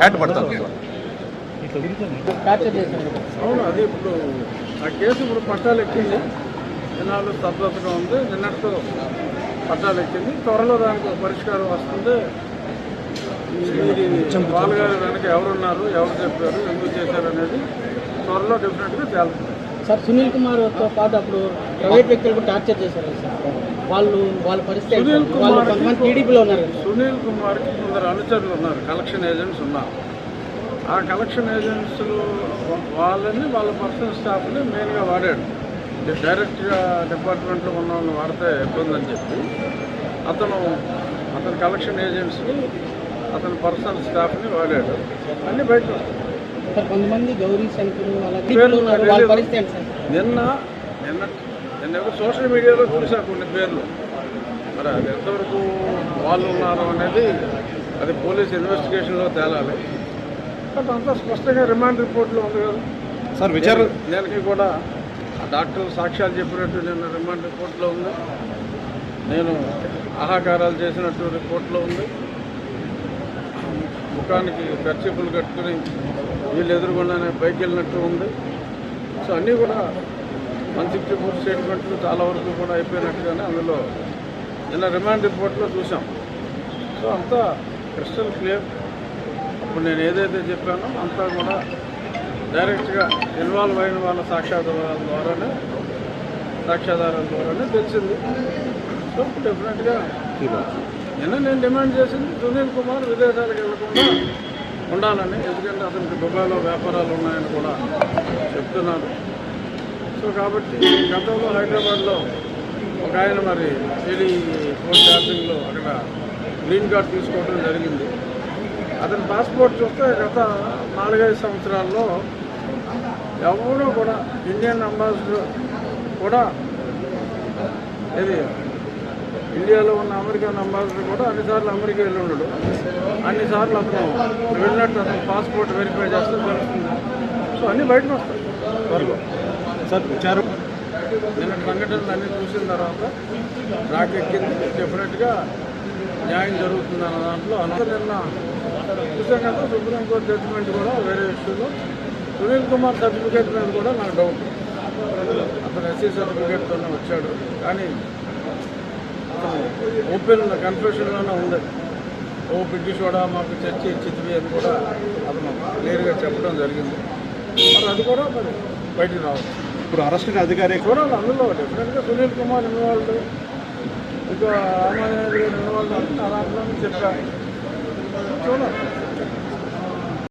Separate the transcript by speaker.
Speaker 1: Hat పడుతుంది
Speaker 2: torture చేశారు
Speaker 3: అవును అది ఇప్పుడు ఆ కేసు ఇప్పుడు పట్టాలు ఎక్కింది. దినాలు స్తబ్దతగా ఉంది. నిన్నటితో పట్టాలు ఎక్కింది. త్వరలో దానికి పరిష్కారం వస్తుంది. పాల్గారి వెనక ఎవరున్నారు ఎవరు చెప్పారు ఎందుకు చేశారు అనేది త్వరలో డెఫినెట్గా తేలుతుంది.
Speaker 2: సార్ సునీల్ కుమార్తో పాటు అప్పుడు ప్రైవేట్ వ్యక్తులకు టార్చర్ చేశారు సార్. వాళ్ళు వాళ్ళ పరిస్థితి వాళ్ళు కొంతమంది టీడీపీలో ఉన్నారు.
Speaker 3: సునీల్ కుమార్కి కొందరు అనుచరులు ఉన్నారు. కలెక్షన్ ఏజెంట్స్ ఉన్నారు. ఆ కలెక్షన్ ఏజెంట్స్లు వాళ్ళని వాళ్ళ పర్సనల్ స్టాఫ్ని మెయిన్గా వాడాడు. డైరెక్ట్గా డిపార్ట్మెంట్లో ఉన్న వాళ్ళని వాడితే ఇబ్బంది అని చెప్పి అతను అతని కలెక్షన్ ఏజెంట్స్ని అతని పర్సనల్ స్టాఫ్ని వాడాడు. అన్నీ బయట
Speaker 2: కొంతమంది గౌరీ శంకర్
Speaker 3: నిన్న నిన్న ఎవరు సోషల్ మీడియాలో చూసా కొన్ని పేర్లు. మరి అది ఎంతవరకు వాళ్ళు ఉన్నారు అనేది అది పోలీస్ ఇన్వెస్టిగేషన్లో తేలాలి. బట్ అంతా స్పష్టంగా రిమాండ్ రిపోర్ట్లో ఉంది కదా.
Speaker 1: సార్ విచారణ
Speaker 3: దానికి కూడా ఆ డాక్టర్ సాక్ష్యాలు చెప్పినట్టు నిన్న రిమాండ్ రిపోర్ట్లో ఉంది. నేను ఆహాకారాలు చేసినట్టు రిపోర్ట్లో ఉంది. ముఖానికి ఖర్చీపులు కట్టుకుని వీళ్ళు ఎదురుగుండానే పైకి వెళ్ళినట్టు ఉంది. సో అన్నీ కూడా వన్ సిక్స్టీ ఫోర్ స్టేట్మెంట్లు చాలా వరకు కూడా అయిపోయినట్టుగానే అందులో నిన్న రిమాండ్ రిపోర్ట్లో చూసాం సో అంతా క్రిస్టల్ క్లియర్. ఇప్పుడు నేను ఏదైతే చెప్పానో అంతా కూడా డైరెక్ట్గా ఇన్వాల్వ్ అయిన వాళ్ళ సాక్ష్యాధారాల ద్వారానే సాక్ష్యాధారాల ద్వారానే తెలిసింది. సో డెఫినెట్గా నిన్న నేను డిమాండ్ చేసింది సునీల్ కుమార్ విదేశాలకు వెళ్ళకుండా ఉండాలని ఎందుకంటే అతనికి దుబాయ్లో వ్యాపారాలు ఉన్నాయని కూడా చెప్తున్నాను సో కాబట్టి గతంలో హైదరాబాద్లో ఒక ఆయన మరి టెలి ఫోన్ ట్యాపింగ్లో అక్కడ గ్రీన్ కార్డ్ తీసుకోవడం జరిగింది. అతని పాస్పోర్ట్ చూస్తే గత నాలుగైదు సంవత్సరాల్లో ఎవరూ కూడా ఇండియన్ అంబాసిడర్ కూడా ఇది ఇండియాలో ఉన్న అమెరికన్ అంబాసిడర్ కూడా అన్నిసార్లు అమెరికా వెళ్ళి ఉండడు అన్నిసార్లు అతను వెళ్ళినట్టు అతను పాస్పోర్ట్ వెరిఫై చేస్తే తెలుస్తుంది సో అన్నీ బయటకు వస్తాయి. త్వరలో.
Speaker 1: సార్ విచారం.
Speaker 3: నిన్న సంఘటనలు అన్నీ చూసిన తర్వాత రాక్ ఎక్కింది. డెఫినెట్గా న్యాయం జరుగుతుంది అన్న దాంట్లో అంత నిన్న చూసాం కదా సుప్రీంకోర్టు జడ్జిమెంట్ కూడా వేరే ఇష్యూలో సునీల్ కుమార్ సర్టిఫికేట్ మీద కూడా నాకు డౌట్ అతను ఎస్సీ సర్టిఫికేట్తోనే వచ్చాడు. కానీ ఓపెన్ కన్ఫ్యూషన్లోనే ఉంది. ఓ బ్రిటిష్ కూడా మాకు చర్చి ఇచ్చింది అని కూడా అతను క్లియర్గా చెప్పడం జరిగింది. మరి అది కూడా మరి బయటికి రావచ్చు.
Speaker 1: ఇప్పుడు అరెస్ట్ అధికారి
Speaker 3: చూడాలి అందులో డెఫినెట్గా సునీల్ కుమార్ ఇన్వాల్వ్ ఇంకా రామానాయుడు గారు ఇన్వాల్వ్ అంటే చెప్పారు. చూడాలి.